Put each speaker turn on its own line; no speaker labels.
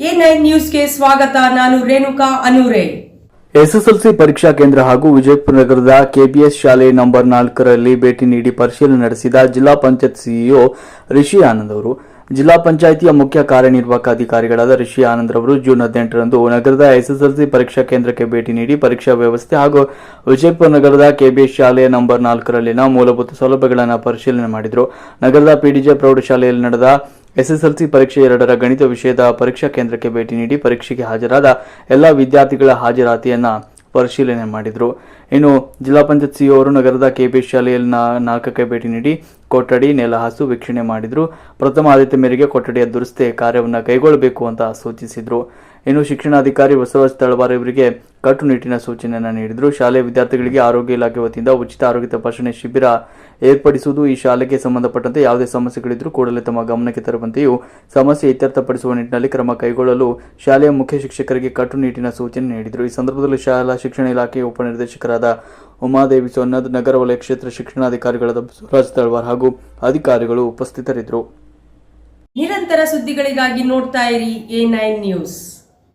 ನ್ಯೂಸ್ಗೆ ಸ್ವಾಗತ, ನಾನು ರೇಣುಕಾ ಅನೂರೆ.
ಎಸ್ಎಸ್ಎಲ್ಸಿ ಪರೀಕ್ಷಾ ಕೇಂದ್ರ ಹಾಗೂ ವಿಜಯಪುರ ನಗರದ ಕೆಬಿಎಸ್ ಶಾಲೆ ನಂಬರ್ ನಾಲ್ಕರಲ್ಲಿ ಭೇಟಿ ನೀಡಿ ಪರಿಶೀಲನೆ ನಡೆಸಿದ ಜಿಲ್ಲಾ ಪಂಚಾಯತ್ ಸಿಇಒ ರಿಷಿ ಆನಂದ್ ಅವರು. ಜಿಲ್ಲಾ ಪಂಚಾಯಿತಿಯ ಮುಖ್ಯ ಕಾರ್ಯನಿರ್ವಾಹಕ ಅಧಿಕಾರಿಗಳಾದ ರಿಷಿ ಆನಂದ್ ಅವರು ಜೂನ್ ಹದಿನೆಂಟರಂದು ನಗರದ ಎಸ್ಎಸ್ಎಲ್ಸಿ ಪರೀಕ್ಷಾ ಕೇಂದ್ರಕ್ಕೆ ಭೇಟಿ ನೀಡಿ ಪರೀಕ್ಷಾ ವ್ಯವಸ್ಥೆ ಹಾಗೂ ವಿಜಯಪುರ ನಗರದ ಕೆಬಿಎಸ್ ಶಾಲೆಯ ನಂಬರ್ ನಾಲ್ಕರಲ್ಲಿನ ಮೂಲಭೂತ ಸೌಲಭ್ಯಗಳನ್ನು ಪರಿಶೀಲನೆ ಮಾಡಿದರು. ನಗರದ ಪಿಡಿಜೆ ಪ್ರೌಢಶಾಲೆಯಲ್ಲಿ ನಡೆದ ಎಸ್ಎಸ್ಎಲ್ಸಿ ಪರೀಕ್ಷೆ ಎರಡರ ಗಣಿತ ವಿಷಯದ ಪರೀಕ್ಷಾ ಕೇಂದ್ರಕ್ಕೆ ಭೇಟಿ ನೀಡಿ ಪರೀಕ್ಷೆಗೆ ಹಾಜರಾದ ಎಲ್ಲ ವಿದ್ಯಾರ್ಥಿಗಳ ಹಾಜರಾತಿಯನ್ನು ಪರಿಶೀಲನೆ ಮಾಡಿದರು. ಇನ್ನು ಜಿಲ್ಲಾ ಪಂಚಾಯತ್ ಸಿಇಒ ಅವರು ನಗರದ ಕೆಪಿ ಶಾಲೆಯಲ್ಲಿ ನಾಲ್ಕಕ್ಕೆ ಭೇಟಿ ನೀಡಿ ಕೊಠಡಿ ನೆಲಹಾಸು ವೀಕ್ಷಣೆ ಮಾಡಿದ್ರು. ಪ್ರಥಮ ಆದ್ಯತೆ ಮೇರೆಗೆ ಕೊಠಡಿಯ ದುರಸ್ತಿ ಕಾರ್ಯವನ್ನು ಕೈಗೊಳ್ಳಬೇಕು ಅಂತ ಸೂಚಿಸಿದ್ರು. ಇನ್ನು ಶಿಕ್ಷಣಾಧಿಕಾರಿ ಬಸವರಾಜ್ ತಳವಾರ ಇವರಿಗೆ ಕಟ್ಟುನಿಟ್ಟಿನ ಸೂಚನೆಯನ್ನು ನೀಡಿದರು. ಶಾಲೆಯ ವಿದ್ಯಾರ್ಥಿಗಳಿಗೆ ಆರೋಗ್ಯ ಇಲಾಖೆ ವತಿಯಿಂದ ಉಚಿತ ಆರೋಗ್ಯ ತಪಾಸಣೆ ಶಿಬಿರ ಏರ್ಪಡಿಸುವುದು ಈ ಶಾಲೆಗೆ ಸಂಬಂಧಪಟ್ಟಂತೆ ಯಾವುದೇ ಸಮಸ್ಯೆಗಳಿದ್ದರೂ ಕೂಡಲೇ ತಮ್ಮ ಗಮನಕ್ಕೆ ತರುವಂತೆಯೂ ಸಮಸ್ಯೆ ಇತ್ಯರ್ಥಪಡಿಸುವ ನಿಟ್ಟಿನಲ್ಲಿ ಕ್ರಮ ಕೈಗೊಳ್ಳಲು ಶಾಲೆಯ ಮುಖ್ಯ ಶಿಕ್ಷಕರಿಗೆ ಕಟ್ಟುನಿಟ್ಟಿನ ಸೂಚನೆ ನೀಡಿದರು. ಈ ಸಂದರ್ಭದಲ್ಲಿ ಶಾಲಾ ಶಿಕ್ಷಣ ಇಲಾಖೆಯ ಉಪನಿರ್ದೇಶಕರಾದ ಉಮಾದೇವಿ ಸೋನದ್ ನಗರ ವಲಯ ಕ್ಷೇತ್ರ ಶಿಕ್ಷಣಾಧಿಕಾರಿಗಳಾದ ಬಸವರಾಜ್ ತಳವಾರ್ ಹಾಗೂ ಅಧಿಕಾರಿಗಳು ಉಪಸ್ಥಿತರಿದ್ದರು.
ನಿರಂತರ ಸುದ್ದಿಗಳಿಗಾಗಿ ನೋಡ್ತಾ ಇರಿ ಎ ನ್ಯೂಸ್.